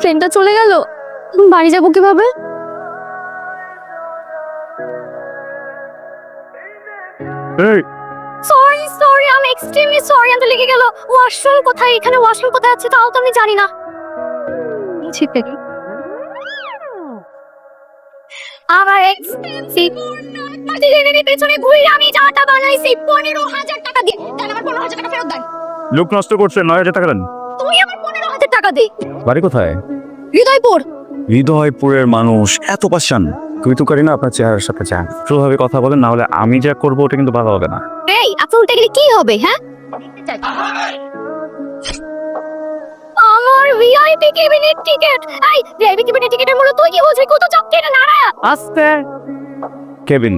ট্রেনটা চলে গেল? বাড়ি যাব কীভাবে? সরি সরি আমি এক্সট্রিমলি সরি আমি লেগে গেল। ওয়াশরুম কোথায়? এখানে ওয়াশরুম কোথায় আছে? তাও তো আমি জানি না। ঠিক আছে। আমার এক্সপেন্সিভ পেছনে ঘুরে আমি চাটা বানাইছি পনেরো হাজার টাকা দিয়ে। দেন আমার পনেরো হাজার টাকা ফেরত দেন। লোক নষ্ট করছে নয় হাজার টাকা দেন। তুই আমার হাজার টাকা দে। বাড়ি কোথায়? হৃদয়পুর। হৃদয়পুরের মানুষ এত পাশান। তুই তো করি না আপনার চেহারার সাথে ভাবে কথা বলেন না হলে আমি যা করব ওটা কিন্তু ভালো হবে না। এই আপনি উল্টে গেলে কি হবে হ্যাঁ? আমার ভিআইপি কেবিনের টিকিট এই ভিআইপি কেবিনের টিকিটের মূল্য তুই কি বুঝবি কত চাপ কেটে নাড়ায়া আস্তে। কেবিন।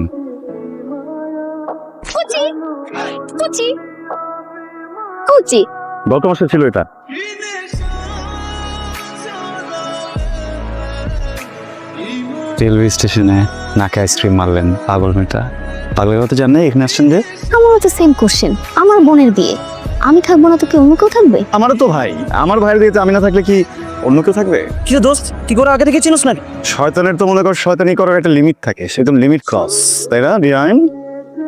কুচি। কুচি। কুচি। গত মাসে ছিল এটা। রেলওয়ে স্টেশনে নাকে আইসক্রিম মারলেন পাগল মেয়েটা। পাগলের কথা জানে এখানে আসছেন যে? আমারও তো সেম কোশ্চেন আমার বোনের বিয়ে। আমি থাকব না তো কি অন্য কেউ থাকবে? আমারও তো ভাই। আমার ভাইয়ের দিকে আমি না থাকলে কি অন্য কেউ থাকবে? কিছু দোস্ত? কি করে আগে থেকে চিনোস না শয়তানের তো মনে কর শয়তানি করার একটা লিমিট থাকে। সেরকম লিমিট ক্রস তাই না ডিয়াইন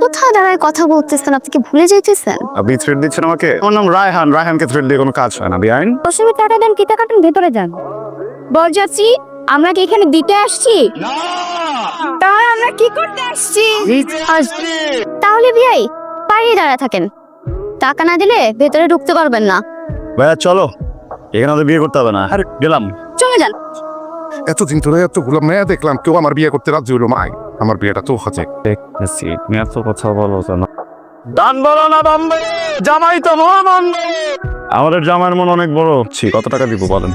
কোথায় দাঁড়ায় কথা বলতেছেন? আপনি কি ভুলে যাইতেছেন? আপনি থ্রেড দিচ্ছেন আমাকে? আমার নাম রায়হান। রায়হানকে থ্রেড দিয়ে কোনো কাজ হয় না বিআইন দশমী টাকা দেন কিতা কাটুন ভেতরে যান। বরযাত্রী আমরা কি এখানে দিতে আসছি? তাহলে আমরা কি করতে আসছি? তাহলে বিয়াই বাইরে দাঁড়া থাকেন। টাকা না দিলে ভেতরে ঢুকতে পারবেন না। ভাইয়া চলো। এখানে আমাদের বিয়ে করতে হবে না। আর গেলাম। চলে যান। এতদিন ধরে এতগুলো মেয়ে দেখলাম কেউ আমার বিয়ে করতে রাজি হইল মাই আমার বিয়েটা তো হচ্ছে। তুমি এত কথা বলো কেন? দান বলো না বাম্বে। জামাই তো মহানন্দে আমাদের জামাইয়ের মন অনেক বড়। ছি কত টাকা দিব বলেন?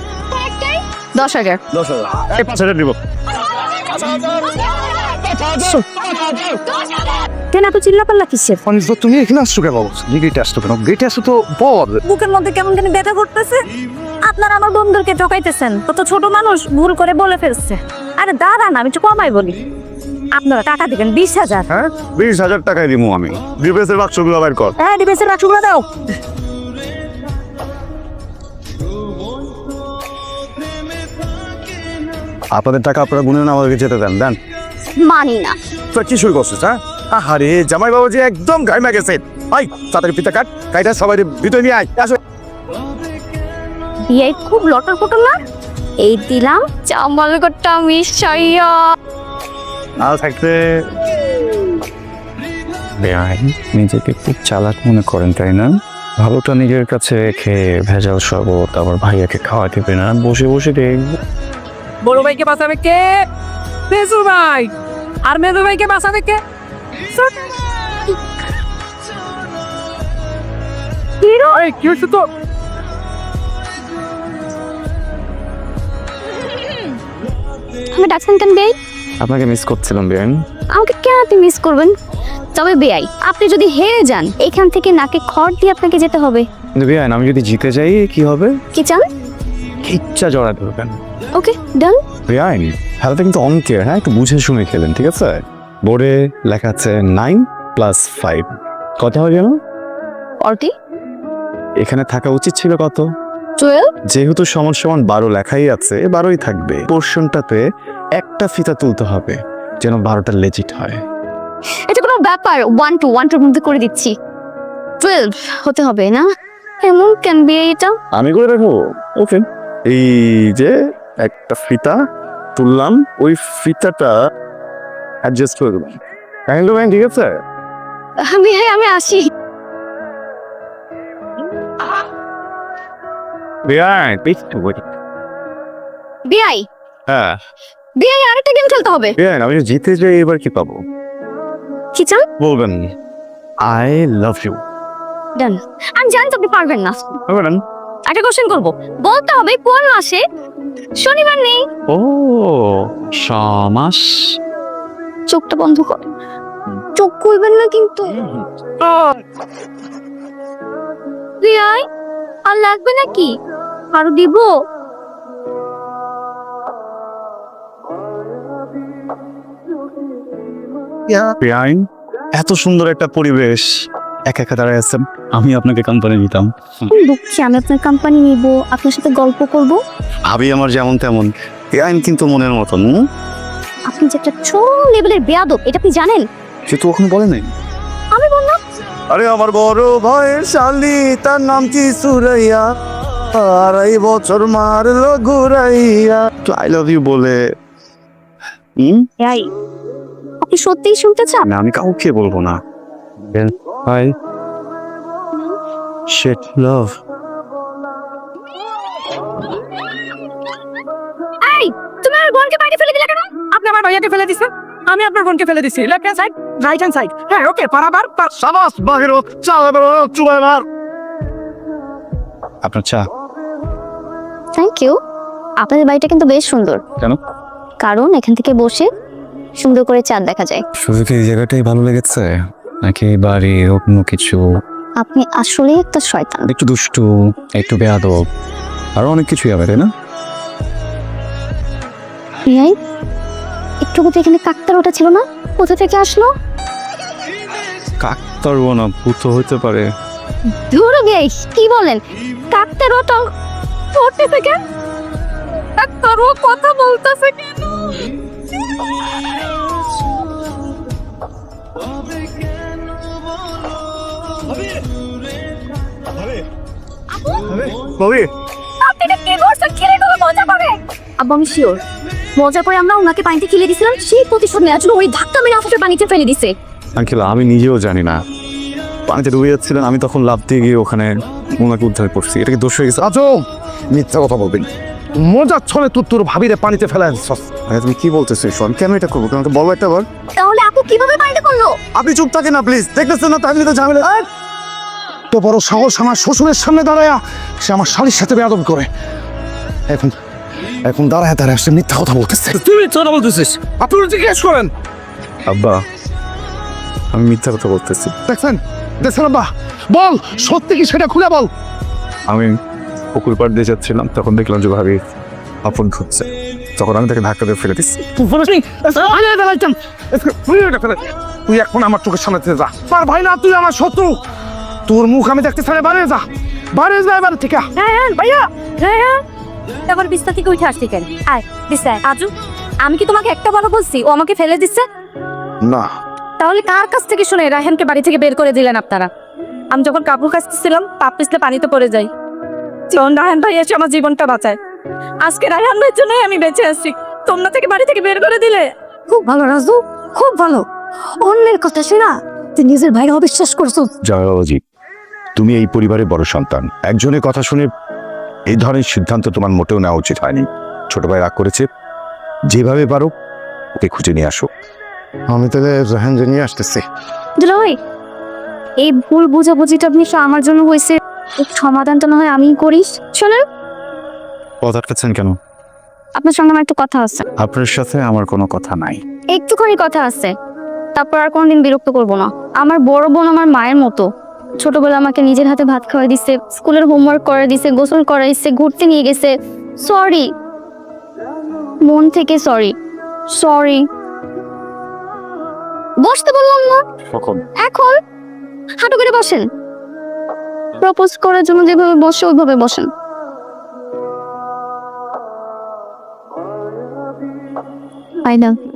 দশ হাজার। দশ হাজার। এই পাঁচ হাজার দিব কেন এত চিল্লাপাল্লা কিসের? অনিস তুমি এখানে আসছো কেন? গেটে আসছো কেন? গেটে আসছো তো পর বুকের মধ্যে কেমন কেন ব্যথা করতেছে। আপনারা আমার বন্ধুকে ঠকাইতেছেন। কত ছোট মানুষ ভুল করে বলে ফেলছে। আরে দাঁড়ান আমি একটু কমাই বলি। আপনারা টাকা দিবেন বিশ হাজার। হ্যাঁ? বিশ হাজার টাকায় দিব আমি। ডিভেসের বাক্সগুলো বাইর কর। হ্যাঁ ডিবেসের বাক্সগুলো দাও। আপনাদের টাকা আপনারা গুনে না আমাদেরকে যেতে দেন দেন। মানি না। তো কি শুরু করছিস হ্যাঁ? আরে জামাই বাবু যে একদম গাইমা গেছে আই তাড়াতাড়ি পিতা কাট কাইটা সবাই ভিতরে নিয়ে আয় আসো। বিয়ে খুব লটর পটর না? এই দিলাম চামাল গোটা মিশাইয়া। আর থাকতে বেআইন নিজেকে খুব চালাক মনে করেন তাই না? ভালোটা নিজের কাছে রেখে ভেজাল শরবত আবার ভাইয়াকে খাওয়া দেবে না বসে বসে দেখব। বড় ভাইকে বাঁচাবে কে? মেজু ভাই। আর মেজু ভাইকে বাঁচাবে কে? কি হচ্ছে তো আমি ডাকছেন কেন বেআই। আপনাকে মিস করছিলাম বেআইন। আমাকে কেন আপনি মিস করবেন? তবে বেআই আপনি যদি হেরে যান এখান থেকে নাকে খড় দিয়ে আপনাকে যেতে হবে। কিন্তু বেআইন আমি যদি জিতে যাই কি হবে? কি চান? ইচ্ছা জড়া ধরবেন ওকে ডান। বেআইন খেলাটা কিন্তু অঙ্কের হ্যাঁ? একটু বুঝে শুনে খেলেন ঠিক আছে? বোর্ডে লেখা আছে নাইন প্লাস ফাইভ কত হয় জানো ফর্টি এখানে থাকা উচিত ছিল কত? টুয়েলভ যেহেতু সমান সমান বারো লেখাই আছে বারোই থাকবে। পোর্শনটাতে একটা ফিতা তুলতে হবে যেন বারোটা লেজিট হয়। এটা কোনো ব্যাপার। ওয়ান টু ওয়ান টুর মধ্যে করে দিচ্ছি। টুয়েলভ হতে হবে না? এমন কেন বিয়ে এটা? আমি করে রাখব ওকে এই যে একটা ফিতা তুললাম ওই ফিতাটা অ্যাডজাস্ট করে দেবেন কাহিনী ভাই ঠিক আছে? আমি হ্যাঁ আমি আসি। বেআই একটু বলি। বিআই? হ্যাঁ। বিআই আরেকটা গেম খেলতে হবে। বেআই আমি জিতে যাই এবার কি পাবো? কি চান? বলবেন। আই লাভ ইউ ডান আমি জানি আপনি পারবেন না। বলবেন একটা কোশ্চেন করব। বলতে হবে কোন মাসে? শনিবার নেই। ও সমাস। চোখটা বন্ধ কর। চোখ খুলবেন না কিন্তু। বিআই আর লাগবে নাকি? আরও দিব। এত সুন্দর একটা পরিবেশ। একা একা দাঁড়ায় আছেন। আমি আপনাকে কোম্পানি দিতাম দুঃখী আমি আপনার কোম্পানি নিব আপনার সাথে গল্প করব? ভাবি আমার যেমন তেমন। এ আইন কিন্তু মনের মতন আপনি যে একটা ছোট লেভেলের বেয়াদব এটা আপনি জানেন? সে তো ওখানে বলে নাই। আমি বললাম আরে আমার বড় ভাইয়ের শালি তার নাম কি সুরাইয়া? আড়াই বছর মারলো ঘুরাইয়া। আই লাভ ইউ বলে হুম? এই আপনি সত্যিই শুনতে চান? না আমি কাউকে বলব না। হাই শেট লাভ এই তুমি আমার বোনকে বাইরে ফেলে দিলে কেন? আপনি আমার ভাইয়াকে ফেলে দিছেন আমি আপনার বোনকে ফেলে দিছি। Left hand side right hand side হ্যাঁ ওকে পারাবার পার সাবাস বাহির চা চুবাই মার। আপনার চা। থ্যাংক ইউ আপনাদের বাড়িটা কিন্তু বেশ সুন্দর। কেন? কারণ এখান থেকে বসে সুন্দর করে চাঁদ দেখা যায়। শুধু কি এই জায়গাটাই ভালো লেগেছে? নাকি বাড়ি অন্য কিছু? আপনি আসলে একটা শয়তান। একটু দুষ্টু একটু বেয়াদব আরও অনেক কিছুই হবে তাই না? এই একটু তো এখানে কাকতার ওটা ছিল না? কোথা থেকে আসলো? কাকতারও না ভূত হতে পারে। ধরো গেই কি বলেন? কাকতার ওটা ওটা থেকে? কাকতার ও কথা বলতেছে কেন? ববি আপনি এটা কি করছেন খেলে কোনো মজা পাবে। আব্বু আমি শিওর মজা করে আমরা ওনাকে পানিতে খেলে দিছিলাম সেই প্রতিশোধ নেওয়ার জন্য ওই ধাক্কা মেরে পানিতে ফেলে দিছে আঙ্কেল আমি নিজেও জানি না। পানিতে ডুবে যাচ্ছিলেন আমি তখন লাভ দিয়ে গিয়ে ওখানে ওনাকে উদ্ধার করছি। এটা কি দোষ হয়ে গেছে? আজও মিথ্যা কথা বলবেন। মজার ছলে তুই তোর ভাবিরে পানিতে ফেলে তুমি কি বলতেছো শোন কেন এটা করব? তোমাকে বলো একটা বার। তাহলে আপু কীভাবে পানিতে করল? আপনি চুপ থাকেন না প্লিজ দেখতেছেন না তাহলে তো ঝামেলা তো বড় সাহস আমার শ্বশুরের সামনে দাঁড়ায়া সে আমার শালির সাথে বেয়াদবি করে। এখন এখন দাঁড়ায় দাঁড়ায় সে মিথ্যা কথা বলতেছে। তুই মিথ্যা বলতেছিস? আপনি জিজ্ঞেস করেন। আব্বা আমি মিথ্যা কথা বলতেছি। দেখছেন? দেখছেন আব্বা? বল সত্যি কি সেটা খুলে বল। আমি পুকুর পাড় দিয়ে যাচ্ছিলাম তখন দেখলাম যে ভাবি আপন খুঁজছে। তখন আমি তাকে ধাক্কা দিয়ে ফেলে দিচ্ছি। তুই এখন আমার চোখের সামনে থেকে যা। আর ভাই না তুই আমার শত্রু। তোর মুখ আমি দেখতে চাই বাইরে যা। বাইরে যা এবার ঠিক হ্যাঁ হ্যাঁ ভাইয়া। হ্যাঁ হ্যাঁ। তারপর বিস্তার থেকে উঠে আসছি কেন? আয় বিস্তার। আজু আমি কি তোমাকে একটা বড় বলছি? ও আমাকে ফেলে দিচ্ছে? না। তাহলে কার কাছ থেকে শুনে রায়হানকে বাড়ি থেকে বের করে দিলেন আপনারা? আমি যখন কাপড় কাচতেছিলাম পাপ পিছলে পানিতে পড়ে যাই। রায়হান ভাই এসে আমার জীবনটা বাঁচায়। আজকে রায়হান ভাইয়ের জন্যই আমি বেঁচে আছি। তোমরা থেকে বাড়ি থেকে বের করে দিলে। খুব ভালো রাজু। খুব ভালো। অন্যের কথা শোনা তুই নিজের ভাইকে অবিশ্বাস করছ। জয়বাবাজি তুমি এই পরিবারের বড় সন্তান। একজনের কথা শুনে এই ধরনের সিদ্ধান্ত তোমার মোটেও নেওয়া উচিত হয়নি। ছোট ভাই রাগ করেছে। যেভাবে পারো ওকে খুঁজে নিয়ে আসো। আমি তাহলে জাহান নিয়ে আসতেছি। দুলাভাই এই ভুল বুঝাবুঝিটা আপনি আমার জন্য হয়েছে। সমাধানটা না হয় আমি করিস শোনেন আটকাচ্ছেন কেন? আপনার সঙ্গে আমার একটু কথা আছে। আপনার সাথে আমার কোনো কথা নাই। একটুখানি কথা আছে। তারপর আর কোনোদিন বিরক্ত করব না। আমার বড় বোন আমার মায়ের মতো। ছোটবেলা আমাকে নিজের হাতে ভাত খাওয়াই দিছে স্কুলের হোমওয়ার্ক করে দিছে গোসল করাইছে ঘুরতে নিয়ে গেছে। সরি মন থেকে সরি সরি বসতে বললাম না। কখন? এখন। হাঁটু করে বসেন। প্রপোজ করার জন্য যেভাবে বসে ওইভাবে বসেন। I love